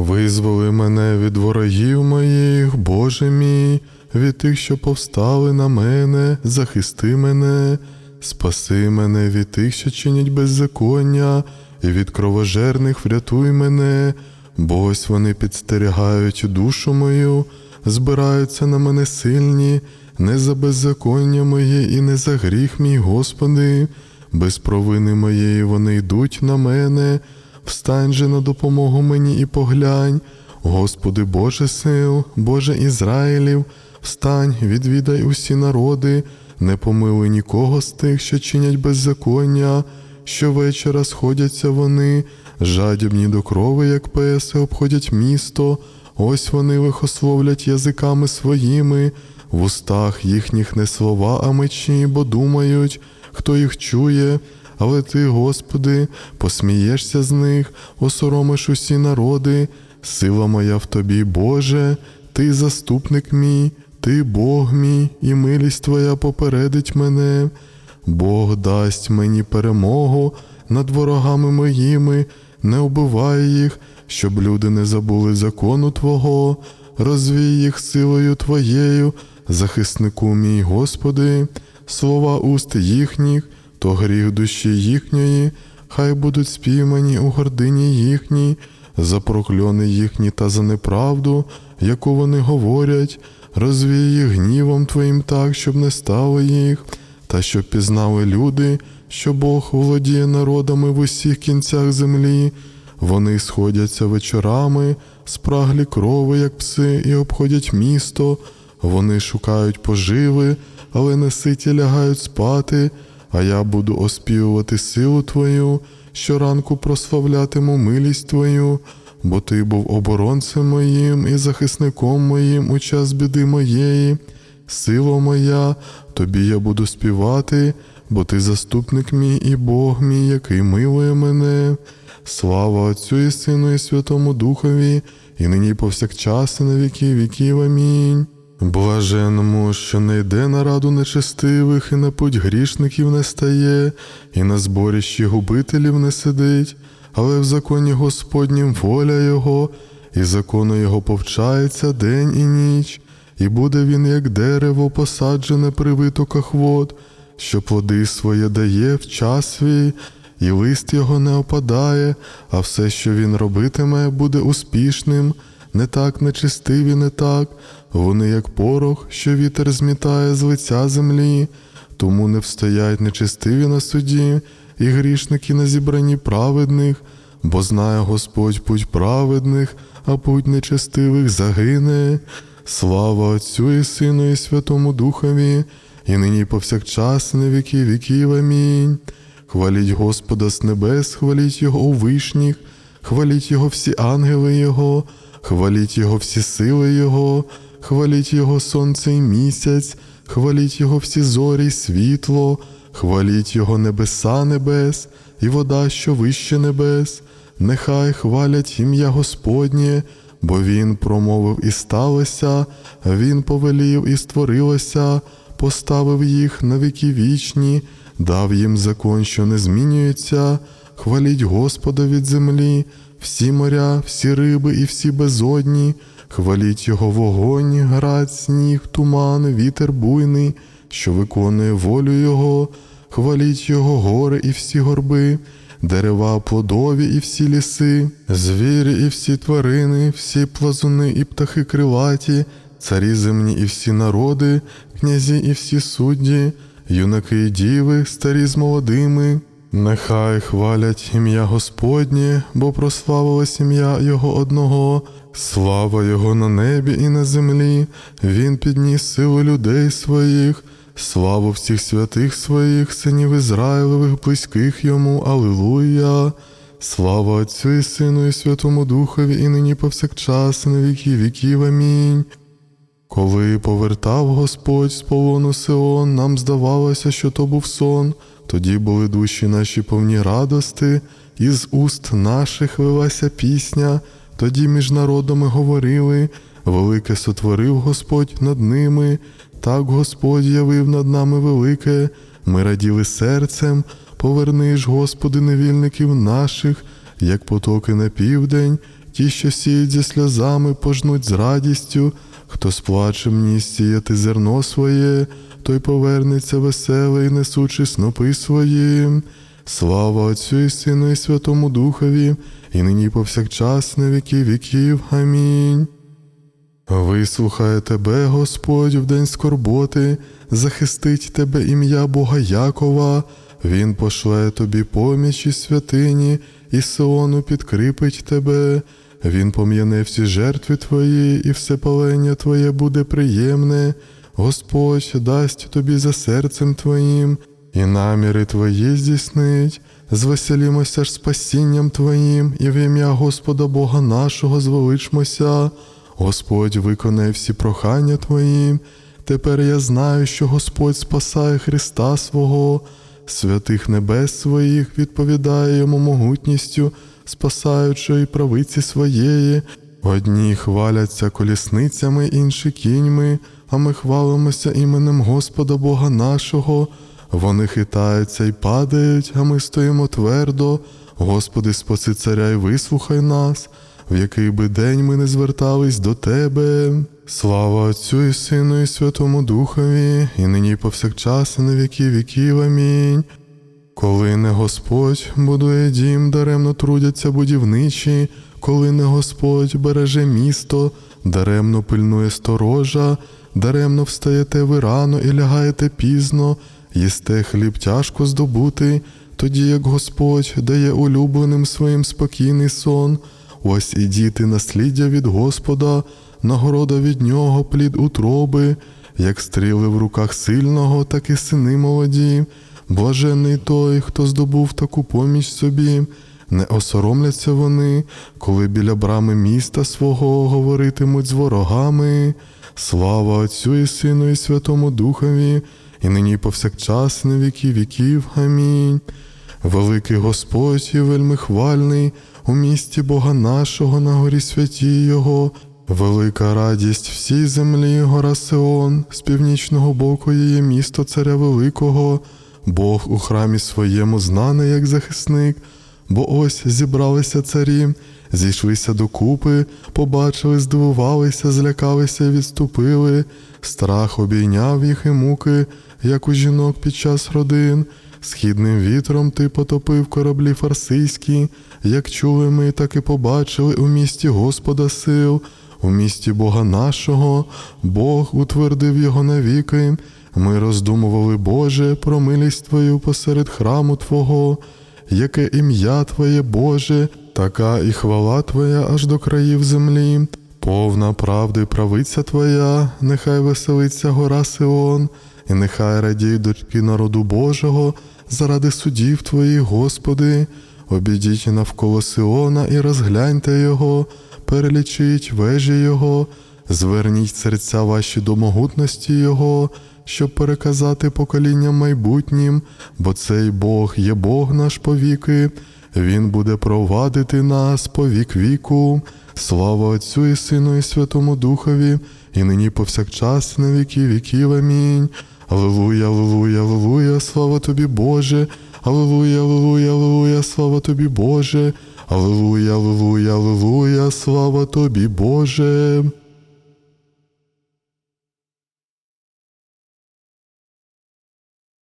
Визволи мене від ворогів моїх, Боже мій, від тих, що повстали на мене, захисти мене, спаси мене від тих, що чинять беззаконня, і від кровожерних врятуй мене, бо ось вони підстерігають душу мою, збираються на мене сильні, не за беззаконня моє і не за гріх мій, Господи, без провини моєї вони йдуть на мене. Встань же на допомогу мені і поглянь, Господи Боже сил, Боже Ізраїлів, встань, відвідай усі народи, не помилуй нікого з тих, що чинять беззаконня, щовечора сходяться вони, жадібні до крови, як песи, обходять місто, ось вони лихословлять язиками своїми, в устах їхніх не слова, а мечі, бо думають, хто їх чує. Але ти, Господи, посмієшся з них, осоромиш усі народи, сила моя в тобі, Боже, ти заступник мій, ти Бог мій, і милість Твоя попередить мене. Бог дасть мені перемогу над ворогами моїми, не убивай їх, щоб люди не забули закону Твого, розвій їх силою Твоєю, захиснику мій, Господи, слова уст їхніх то гріх душі їхньої, хай будуть спіймані у гордині їхній, за прокльони їхні та за неправду, яку вони говорять, розвій їх гнівом Твоїм так, щоб не стало їх, та щоб пізнали люди, що Бог володіє народами в усіх кінцях землі. Вони сходяться вечорами, спраглі крови, як пси, і обходять місто. Вони шукають поживи, але не ситі лягають спати а я буду оспівувати силу Твою, щоранку прославлятиму милість Твою, бо Ти був оборонцем моїм і захисником моїм у час біди моєї. Сила моя, тобі я буду співати, бо ти заступник мій і Бог мій, який милує мене. Слава Отцю і Сину, і Святому Духові, і нині повсякчас, і на віки віків. Амінь. Блаженному, що не йде на раду нечестивих, і на путь грішників не стає, і на зборищі губителів не сидить, але в законі Господнім воля Його, і закону Його повчається день і ніч, і буде він, як дерево, посаджене при витоках вод, що плоди своє дає в час свій, і лист його не опадає, а все, що він робитиме, буде успішним. Не так нечистиві, не так, вони, як порох, що вітер змітає з лиця землі, тому не встоять нечистиві на суді, і грішники на зібранні праведних, бо знає Господь путь праведних, а путь нечестивих загине. Слава Отцю і Сину, і Святому Духові, і нині повсякчас, на віки віків. Амінь. Хваліть Господа з небес, хваліть Його у вишніх, хваліть Його всі ангели Його, хваліть Його всі сили Його, хваліть Його сонце і місяць, хваліть Його всі зорі й світло, хваліть Його небеса небес, і вода, що вище небес, нехай хвалять ім'я Господнє, бо Він промовив і сталося, Він повелів і створилося, поставив їх на віки вічні, дав їм закон, що не змінюється, хваліть Господа від землі, всі моря, всі риби і всі безодні, хваліть його вогонь, град, сніг, туман, вітер буйний, що виконує волю Його, хваліть Його гори і всі горби, дерева плодові і всі ліси, звірі і всі тварини, всі плазуни і птахи крилаті, царі земні і всі народи, князі і всі судді, юнаки і діви, старі з молодими. Нехай хвалять ім'я Господнє, бо прославилось ім'я Його одного, слава Його на небі і на землі, Він підніс силу людей своїх, славу всіх святих своїх, синів Ізраїлевих, близьких йому, Алилуя. Слава Отцю і Сину, і Святому Духові, і нині повсякчас, на віки віків. Амінь. Коли повертав Господь з полону Сион, нам здавалося, що то був сон. Тоді були душі наші повні радости, і з уст наших лилася пісня. Тоді між народами говорили, велике сотворив Господь над ними, так Господь явив над нами велике, ми раділи серцем, поверни ж, Господи, невільників наших, як потоки на південь, ті, що сіють зі сльозами, пожнуть з радістю, хто з плачем ніс сіяти зерно своє, той повернеться веселий, несучи снопи свої. Слава Отцю і Сину і Святому Духові, і нині повсякчас на віки віків. Амінь. Вислухає тебе, Господь, в день скорботи, захистить тебе ім'я Бога Якова, Він пошле тобі поміч із святині, і Сиону підкріпить тебе. Він пом'яне всі жертви твої, і все палення твоє буде приємне. Господь дасть тобі за серцем твоїм, і наміри твої здійснить. Звеселімося ж спасінням Твоїм, і в ім'я Господа Бога нашого звеличмося. Господь виконає всі прохання Твої. Тепер я знаю, що Господь спасає Христа свого, святих небес своїх відповідає йому могутністю, спасаючої правиці своєї. Одні хваляться колісницями, інші кіньми, а ми хвалимося іменем Господа Бога нашого. Вони хитаються й падають, а ми стоїмо твердо. Господи, спаси царя й вислухай нас, в який би день ми не звертались до Тебе. Слава Отцю і Сину, і Святому Духові, і нині і повсякчас, і на віки віків. Амінь. Коли не Господь будує дім, даремно трудяться будівничі, коли не Господь береже місто, даремно пильнує сторожа, даремно встаєте ви рано і лягаєте пізно, їсте хліб тяжко здобути, тоді як Господь дає улюбленим своїм спокійний сон. Ось і діти насліддя від Господа, нагорода від нього, плід утроби, як стріли в руках сильного, так і сини молоді. Блажений той, хто здобув таку поміч собі, не осоромляться вони, коли біля брами міста свого говоритимуть з ворогами. Слава Отцю і Сину, і Святому Духові, і нині повсякчас, на віки віків. Амінь. Великий Господь і вельми хвальний у місті Бога нашого на горі святій Його. Велика радість всій землі, гора Сеон, з північного боку її місто Царя Великого, Бог у храмі своєму знаний як захисник, бо ось зібралися царі, зійшлися докупи, побачили, здивувалися, злякалися відступили, страх обійняв їх і муки, як у жінок під час родин. Східним вітром ти потопив кораблі фарсийські, як чули ми, так і побачили у місті Господа сил, у місті Бога нашого, Бог утвердив його навіки. Ми роздумували, Боже, про милість Твою посеред храму Твого, яке ім'я Твоє, Боже, така і хвала Твоя аж до країв землі. Повна правди правиця Твоя, нехай веселиться гора Сион, і нехай радіють дочки народу Божого заради судів Твоїх, Господи. Обійдіть навколо Сиона і розгляньте його, перелічіть вежі Його, зверніть серця ваші до могутності Його, щоб переказати поколінням майбутнім, бо цей Бог є Бог наш повіки, Він буде провадити нас по вік віку. Слава Отцю і Сину, і Святому Духові, і нині повсякчас, на віки віків. Амінь. Аллилуйя, аллилуйя, аллилуйя, слава тобі, Боже. Аллилуйя, аллилуйя, аллилуйя, слава тобі, Боже. Аллилуйя, аллилуйя, аллилуйя, слава тобі, Боже.